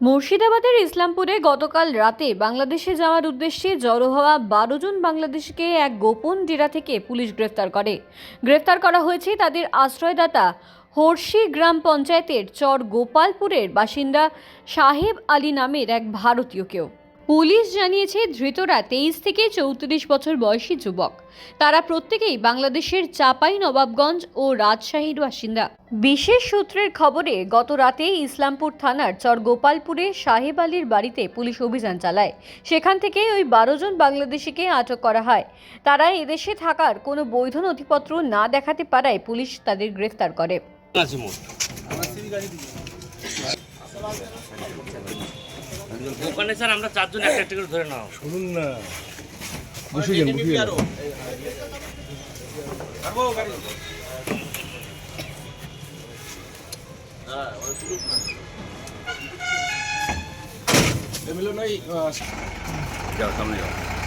মুর্শিদাবাদের ইসলামপুরে গতকাল রাতে বাংলাদেশে যাওয়ার উদ্দেশ্যে জড়ো হওয়া বারো জন বাংলাদেশকে এক গোপন ডেরা থেকে পুলিশ গ্রেফতার করে। গ্রেফতার করা হয়েছে তাদের আশ্রয়দাতা হর্ষি গ্রাম পঞ্চায়েতের চর গোপালপুরের বাসিন্দা সাহেব আলী নামের এক ভারতীয়কেও। পুলিশ জানিয়েছে ধৃতরা তেইশ থেকে চৌত্রিশ বছর বয়সী যুবক। তারা প্রত্যেকেই বাংলাদেশের চাপাই নবাবগঞ্জ ও রাজশাহীর বাসিন্দা। বিশেষ সূত্রের খবরে গত রাতে ইসলামপুর থানার চর গোপালপুরে সাহেব আলীর বাড়িতে পুলিশ অভিযান চালায়। সেখান থেকে ওই বারো জন বাংলাদেশিকে আটক করা হয়। তারা এদেশে থাকার কোনো বৈধ নথিপত্র না দেখাতে পারায় পুলিশ তাদের গ্রেফতার করে। দোকানে স্যার আমরা চারজন একটা একটা করে ধরে নাও। শুনুন না। বসে যান বসে যান। যাও সামনে যাও।